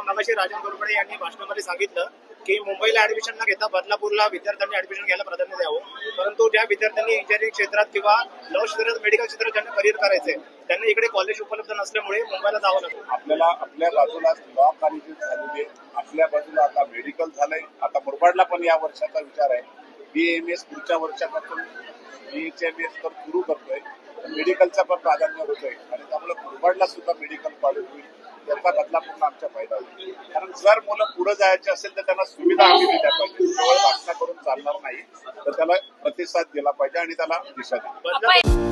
मगाशी राजन गोरपडे यांनी भाषणामध्ये सांगितलं की मुंबईला ऍडमिशन न घेता बदलापूरला विद्यार्थ्यांनी ऍडमिशन घ्यायला प्राधान्य द्यावं. परंतु ज्या विद्यार्थ्यांनी इंजिनिअरिंग क्षेत्रात किंवा लॉ क्षेत्रात मेडिकल क्षेत्रात ज्यांना करिअर करायचंय त्यांना इकडे कॉलेज उपलब्ध नसल्यामुळे मुंबईला जावं लागतं. आपल्याला आपल्या बाजूला लॉ कॉलेजेस झालेली आहे आपल्या बाजूला आता मेडिकल झालंय. आता मुरबाडला पण या वर्षाचा विचार आहे. बी एम एस पुढच्या वर्षापासून बी एच एम एस तर सुरू करतोय. मेडिकलचा पण प्राधान्य होतोय. आणि त्यामुळे मुरबाडला सुद्धा मेडिकल कॉलेज होईल. त्याचा पूर्ण आमच्या फायदा होईल. कारण जर मुलं पुढे जायचे असेल तर त्यांना सुविधा आम्ही दिल्या पाहिजे. केवळ भाषणा करून चालणार नाही. तर त्याला प्रतिसाद दिला पाहिजे आणि त्याला दिशा दिली पाहिजे.